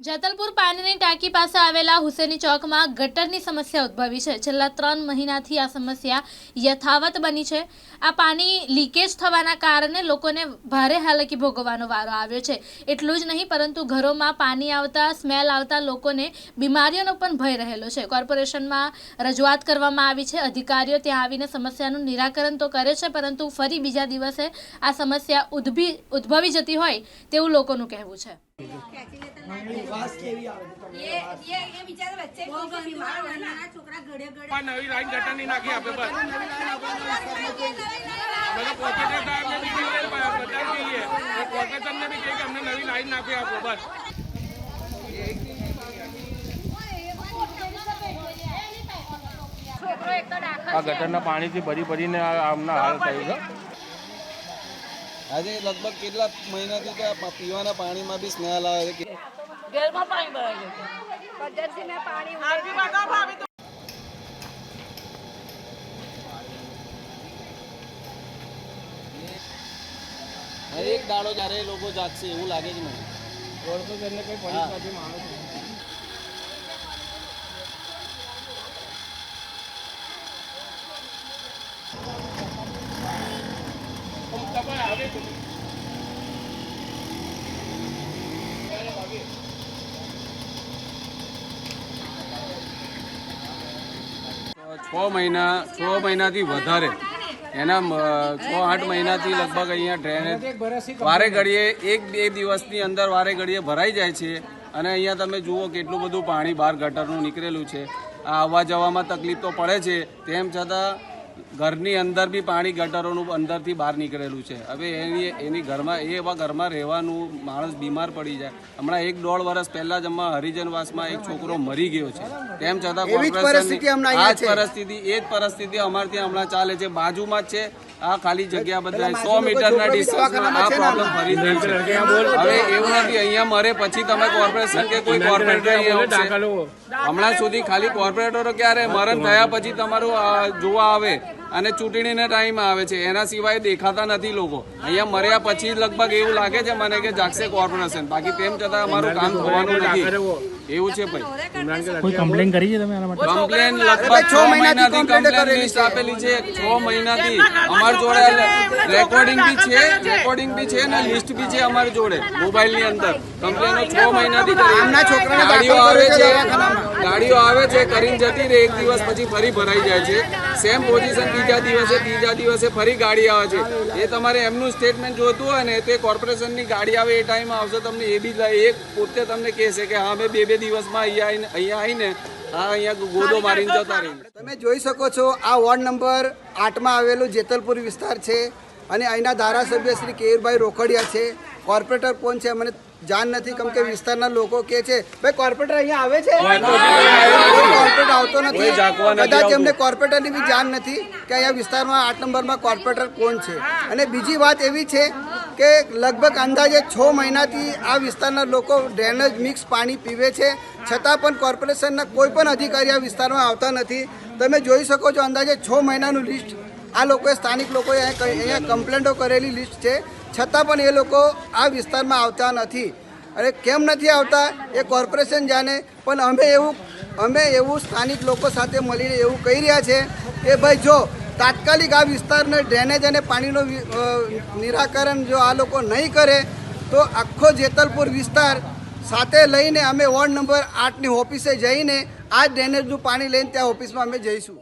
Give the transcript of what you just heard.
જેતલપુર પાણીની ટાંકી પાસે આવેલા હુસેની ચોકમાં ગટરની સમસ્યા ઉદ્ભવી છે. છેલ્લા ત્રણ મહિનાથી આ સમસ્યા યથાવત બની છે. આ પાણી લીકેજ થવાના કારણે લોકોને ભારે હાલાકી ભોગવવાનો વારો આવ્યો છે. એટલું જ નહીં, પરંતુ ઘરોમાં પાણી આવતા, સ્મેલ આવતા લોકોને બીમારીઓનો પણ ભય રહેલો છે. કોર્પોરેશનમાં રજૂઆત કરવામાં આવી છે. અધિકારીઓ ત્યાં આવીને સમસ્યાનું નિરાકરણ તો કરે છે, પરંતુ ફરી બીજા દિવસે આ સમસ્યા ઉદ્ભી, ઉદ્ભવી જતી હોય તેવું લોકોનું કહેવું છે. નવી લાઈન ઘટાની નાખી આપે અમને નવી લાઈન નાખી આપો આ ગટરના પાણીથી ભરી ભરીને આમના હાલ થયું છે. આજે લગભગ કેટલા મહિનાથી પીવાના પાણીમાં બી સ્મેલ આવે છે? એક દાડો જ્યારે લોકો જાગશે એવું લાગે જ મને ઓળખો કરીને કોઈ પોલીસ છ મહિના, છ મહિનાથી વધારે. એના છ, આઠ મહિનાથી લગભગ અહીંયા ડ્રેનેજ વારે ઘડીએ, એક, બે દિવસની અંદર વારે ઘડીએ ભરાઈ જાય છે. અને અહીંયા તમે જુઓ કેટલું બધું પાણી બહાર ગટરનું નીકળેલું છે. આ આવવા જવામાં તકલીફ તો પડે છે. તેમ છતાં ઘરની અંદર બી પાણી ગટરોનું અંદરથી બહાર નીકળેલું છે. હવે એની એની ઘરમાં એ એવા ઘરમાં રહેવાનું માણસ બીમાર પડી જાય. હમણાં એક દોઢ વર્ષ પહેલા જ અમારા હરિજનવાસમાં એક છોકરો મરી ગયો છે. તેમ છતાં કોર્પોરેશનની આ જ પરિસ્થિતિ એ જ પરિસ્થિતિ અમારે ત્યાં હમણાં ચાલે છે. બાજુમાં જ છે. આ ખાલી જગ્યા બદલાય. સો મીટરના ડિસ્ટન્સમાં આ પ્રોબ્લેમ ફરી થઈ છે હવે એવું નથી અહીંયા મરે પછી તમે કોર્પોરેશન કે કોઈ કોર્પોરેટર હમણાં સુધી ખાલી કોર્પોરેટરો ક્યારે મરણ થયા પછી તમારું જોવા આવે. અને ચૂંટણીના ટાઈમ આવે છે. એના સિવાય દેખાતા નથી લોકો. અહીંયા મર્યા પછી લગભગ એવું લાગે છે મને કે જાગશે કોર્પોરેશન બાકી તેમ છતાં અમારું કામ થવાનું નથી. એવું છે ભાઈ. કોઈ કમ્પ્લેન કરી છે તમે આના માટે? કમ્પ્લેન લગભગ છ મહિનાથી કમ્પ્લેન લિસ્ટ આપેલી છે. 6 મહિનાથી અમારી જોડે રેકોર્ડિંગ બી છે રેકોર્ડિંગ બી છે અને લિસ્ટ બી છે અમારી જોડે મોબાઈલની અંદર. કમ્પ્લેનો 6 મહિનાથી કરી. ગાડીઓ આવે છે ગાડીઓ આવે છે કરીને જતી રહે એક દિવસ પછી ફરી ભરાઈ જાય છે. સેમ પોઝિશન બીજા દિવસે ત્રીજા દિવસે ફરી ગાડી આવે છે. એ તમારે એમનું સ્ટેટમેન્ટ જોતું હોય ને તે કોર્પોરેશનની ગાડી આવે એ ટાઈમ આવશે તમને એ બી એ પોતે તમને કહેશે કે હા અમે બે બે દિવસમાં અહીંયા આવીને અહીંયા આવીને હા અહીંયા ગોદો મારીને જતા રહીને. તમે જોઈ શકો છો આ વોર્ડ નંબર આઠમાં આવેલું જેતલપુર વિસ્તાર છે અને અહીંના ધારાસભ્ય શ્રી કેયુરભાઈ રોકડિયા છે. કોર્પોરેટર કોણ છે મને જાણ નથી કેમ કે વિસ્તારના લોકો કે છે ભાઈ કોર્પોરેટર અહીંયા આવે છે? કોર્પોરેટર આવતો નથી. કદાચ એમને કોર્પોરેટરની બી જાણ નથી કે અહીંયા વિસ્તારમાં આઠ નંબરમાં કોર્પોરેટર કોણ છે. અને બીજી વાત એવી છે કે લગભગ અંદાજે છ મહિનાથી આ વિસ્તારના લોકો ડ્રેનેજ મિક્સ પાણી પીવે છે. છતાં પણ કોર્પોરેશનના કોઈ પણ અધિકારી આ વિસ્તારમાં આવતા નથી. તમે જોઈ શકો છો અંદાજે છ મહિનાનું લિસ્ટ આ લોકોએ, સ્થાનિક લોકોએ અહીંયા કમ્પ્લેન્ટો કરેલી લિસ્ટ છે. છતાં પણ એ લોકો આ વિસ્તારમાં આવતા નથી. અને કેમ નથી આવતા? એ કોર્પોરેશન જાણે. પણ અમે એવું અમે એવું સ્થાનિક લોકો સાથે મળીને એવું કહી રહ્યા છે કે ભાઈ જો તાત્કાલિક આ વિસ્તારને ડ્રેનેજ અને પાણીનું નિરાકરણ જો આ લોકો નહીં કરે, તો આખો જેતલપુર વિસ્તાર સાથે લઈને અમે વોર્ડ નંબર આઠની ઓફિસે જઈને આ ડ્રેનેજનું પાણી લઈને ત્યાં ઓફિસમાં અમે જઈશું.